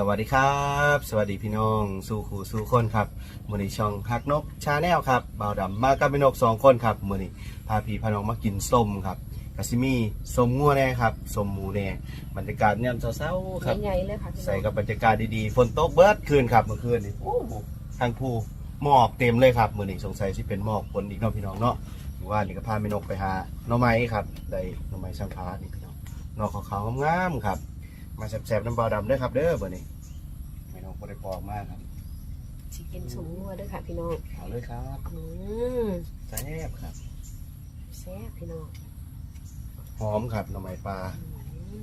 สวัสดีครับ สวัสดีพี่น้อง สู่ขู่สู่คนครับมือนี้ช่องฮักนกชาแนลครับบ่าวดำมากับพี่นกสองคนครับมือนี้พาพี่พาน้องมากินส้มครับกาซิมีส้มงัวแน่ครับส้มหมูแน่บรรยากาศเนี่ยามเช้าๆครับ ใหญ่ๆเลยค่ะพี่น้องใส่กับบรรยากาศดีๆฝนตกเบิดคืนครับเมื่อคืนนี่โอ้โหทางภูหมอกเต็มเลยครับมือนี้สงสัยที่เป็นหมอกฝนอีกเนาะพี่น้องเนาะหรือว่านี่ก็พาพี่นกไปหาหน่อไม้ครับได้หน่อไม้ช่างฟ้านี่พี่น้องหน่อขาวๆงามๆครับ มาแซ่บๆน้ำเบาดำเด้อครับเด้อเบอร์นี้พี่น้องบ่ได้ปอกมากครับชิคเก้นสมงัวด้วยค่ะพี่น้องเอาเลยครับอืมแซ่บครับแซ่บพี่น้องหอมครับหน่อไม้ปลาอืม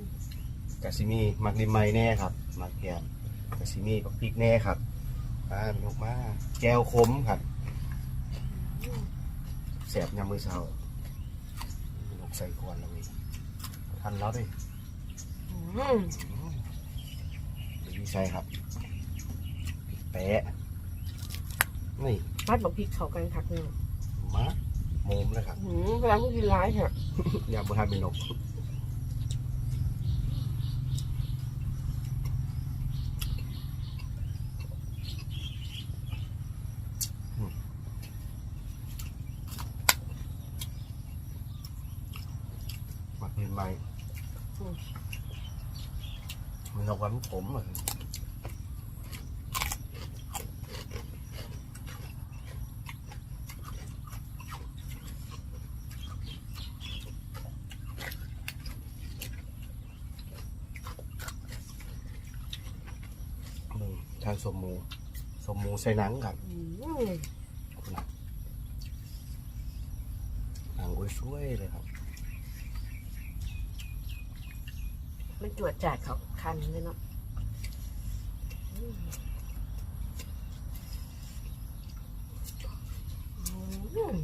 กะซิมีมักริมไม้แน่ครับมักแกมกะซิมีกับพริกแน่ครับปลาพี่นกมาแก้วขมครับแสบยามมือเช้าลกใส่ควนแล้วนี่ทันแล้วดิ อืมดีใช่ครับแปะนี่พัดบอกพริกเขากันคักพี่น้องมาโมมเลยครับอืมเวลาพูดกินร้ายค่ะยามบุทันเป็นนกอืมมักเห็นไห มมันนกวันผมอะหนึ่งทานสมหมูสมหมูใส่หนังครับอืมนะหนังอุ้ยช่วยเลยครับ มัน จวดจัดเขาคันเลยเนาะอืมอืม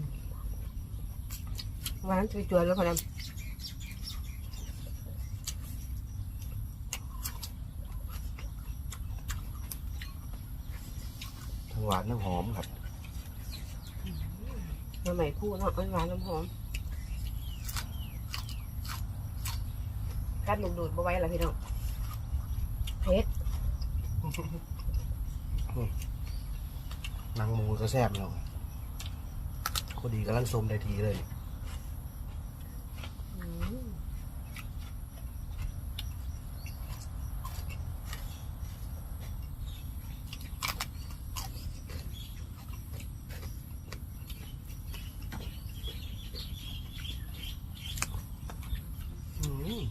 หวานจวดๆแล้วพอดทั้งหวานทั้งหอมครับำมาใหม่พูดเนาะหวานน้ำหอม กัดลูกดูดบ่ไหว้ละพี่น้องเผ็ดหนังหมูก็แซ่บเนาะพอดีกำลังสมได้ทีเลย อืมอืม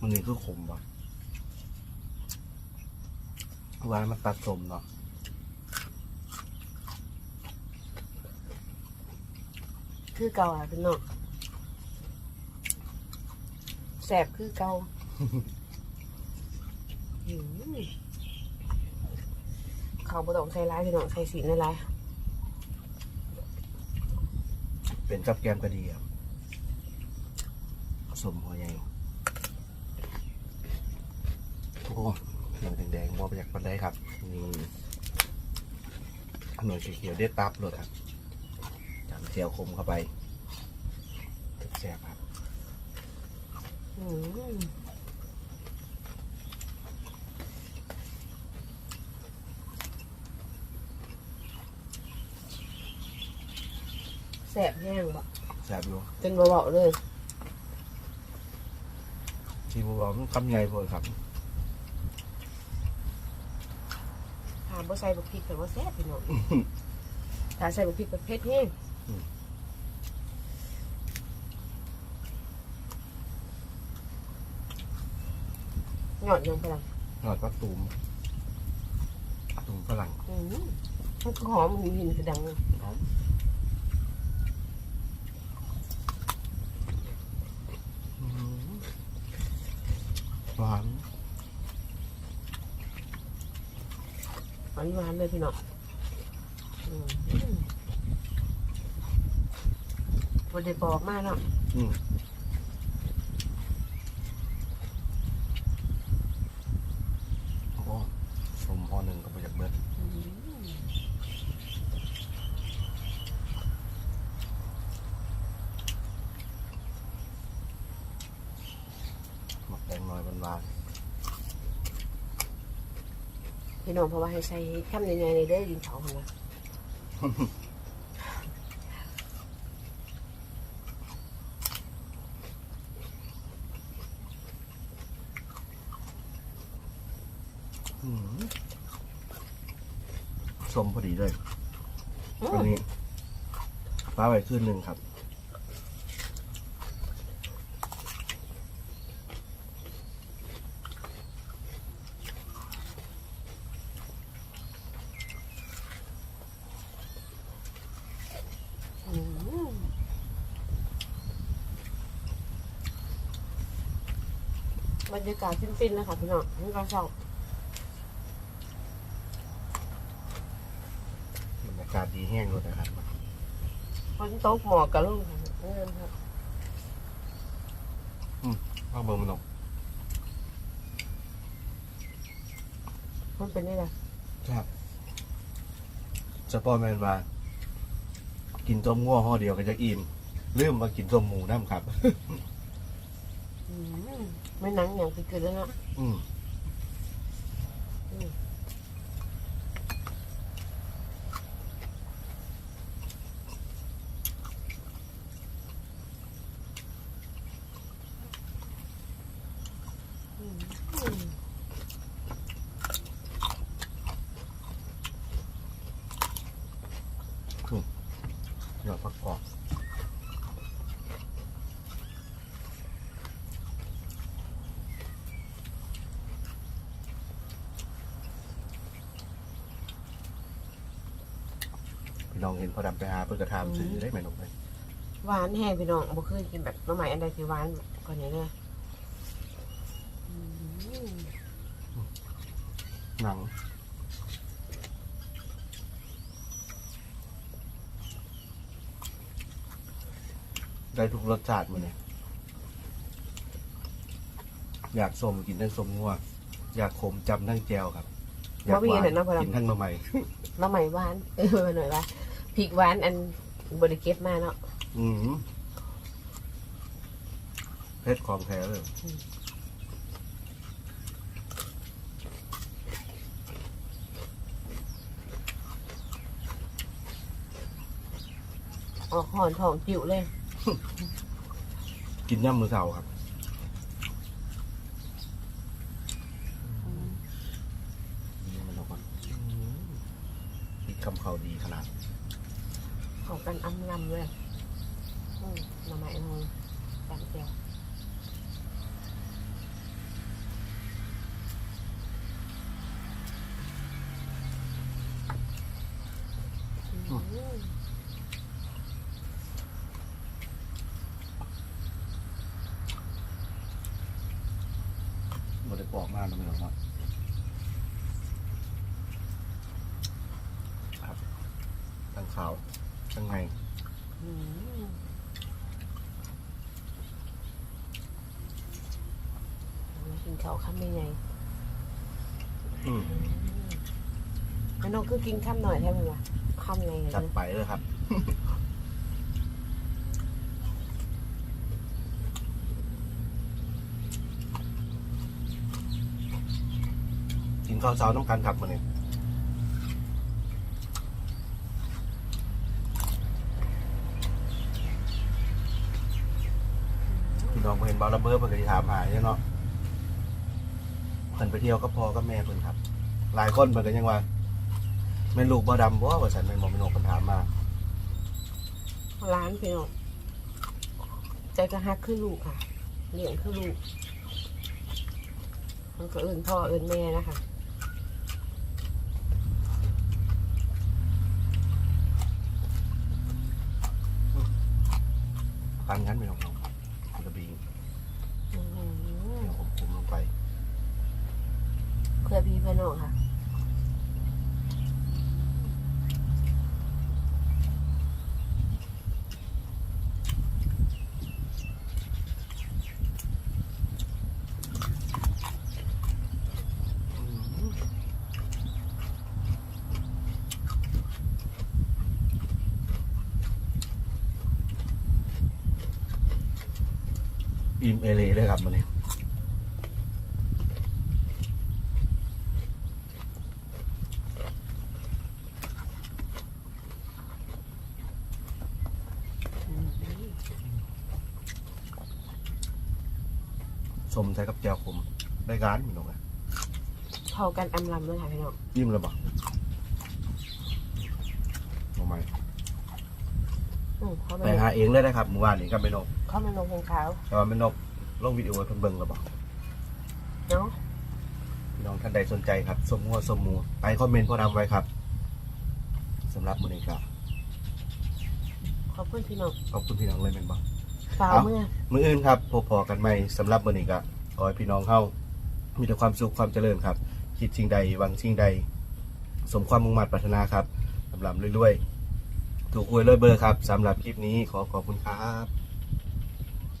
มั นนี่คือขมว่ะหวานมันตัดสมเนาะคือเก่าอะพี่น้องแสบคือเก่าอืมเขาบ่ต้องใส่ร้ายพี่น้องใส่สีในร้ายเป็นกับแกมก็ดีครับสมหัวใหญ่โอ้ หนังแดงๆมองไปจากปันไดครับนี่หน่วยเขียวๆเด็ดตับเลยครับจำเจียวคมเข้าไปแซ่บครับอืมแสบแห้งบ่แซ่บอยู่จนเบาๆเลย ที่ผมบอกมันคำใหญ่พอครับ ถามว่าใส่บุกพริกแต่ว่าแซ่บพี่น้องถ้าใส่บุกพริกก็เผ็ดแห้งหยอดยังพลังหนอดปลาตูมตูมฝรั่งอืมมันก็หอมหินหินกระดังเลยอืมหวาน หวานหวานเลยพี่น้องวันเดบอกมากเนาะอืมโอ้โหสมพอหนึ่งก็ไปจากเบิดอืมหมักแตงน้อยหวาน พี่น้องเพราะว่าให้ใส่ข้ามใหญ่ๆในเด้อยินเขาคนละอืมชมพอดีเลยอืวันมนี้ฟ้าไปขึ้นหนึ่งครับ อืม บรรยากาศฟินๆนะคะพี่น้องนี่ก็ชอบบรรยากาศดีแห้งเลยนะครับฝนตกหมอกกระลุ่มค่ะเออครับข้าวเบอร์มันออกมันเป็นได้ไงครับสปอร์แมนว่ากินต้มง่วห่อเดียวก็จะอิ่มลืมมากินต้มหมูน้ำครับอืม ไม่หนังอย่างไปเกินแล้วเนาะอืมอืมหยอดผักกอก น้องเห็นพอดำไปหาเพื่อกระทำซื้อได้ไหมหนุ่มเลยหวานแห้งพี่น้องบ่เคยกินแบบน้ำใหม่อันใดที่หวานกว่านี้เลยอืมหนังได้ทุกรสชาติมันเลยอยากส้มกินทั้งส้มงัวอยากขมจำทั้งแจวครับอยากหวานกินทั้งหน่อไม้น้ำใหม่หวานเออหน่อยว่า พริกหวานอันบริเก็ตมาเนาะอืมเพชรของแท้เลยออกหอนทองจิ๋วเลย กินย่ำมือเสาครับนี่มันออกก่อนมีคำเขาดีขนาด เของกันอ้ำลำเลยอืมหน่อไม้ทองจำเจียวอืมบริปอกมากนะไม่หรอกครับครับทั้งขาว ทั้งในอืมมากินข้าวข้ามยังไงอืมแล้วน้องคือกินข้ามหน่อยใช่ไหมวะข้ามไงจัดไปเลยครับ กินข้าวเช้าต้องการขับมาเนี่ยพี่ น้องเห็นบอลระเบิดเพิ่นก็สิถามหาเนี่ยเนาะเพิ่นไปเที่ยวก็พอกับแม่เพิ่นครับ หลายคนเพิ่นก็ยังว่าแม่นลูกบ่ดำบ่ว่าฉันแม่นบ่แม่นกเพิ่นถามมาร้านพี่น้องใจกระฮักคือลูกค่ะเลี้ยงคือลูกมันก็เอินพ่อเอินแม่นะคะปันงั้นไม่ อิ่มเอเลเลยครับมาเนี้สมใช้กับแจวขมได้การพี่น้องอะเผากันแอมลำด้วยค่ะพี่น้องยิ้มแล้วบอกทำไม อืมเขาไปไม่หาเองเลยนะครับเมื่อวานนี้กับแม่นกเขาไม่ลงเพลงขาวแต่ว่าแม่นกลงวิดีโอให้เพิ่นเบิ่งแล้วบ่เนาะพี่น้องท่านใดสนใจครับสมงัวสมหมูไปคอมเมนต์พอดำไว้ครับสำหรับมื้อนี้ครับขอบคุณพี่น้องขอบคุณพี่น้องเลยแม่นบ่ สาวเอ้าเมื่อ มื้ออื่นครับพบพอกันใหม่สำหรับมื้อนี้ก็ขอให้พี่น้องเฮามีแต่ความสุขความเจริญครับ คิดสิ่งใดหวังสิ่งใด สมความมุ่งมั่นปรารถนาครับลำลำรวยๆ ถูกอวยรวยเบอร์ครับสำหรับคลิปนี้ขอขอบคุณครับ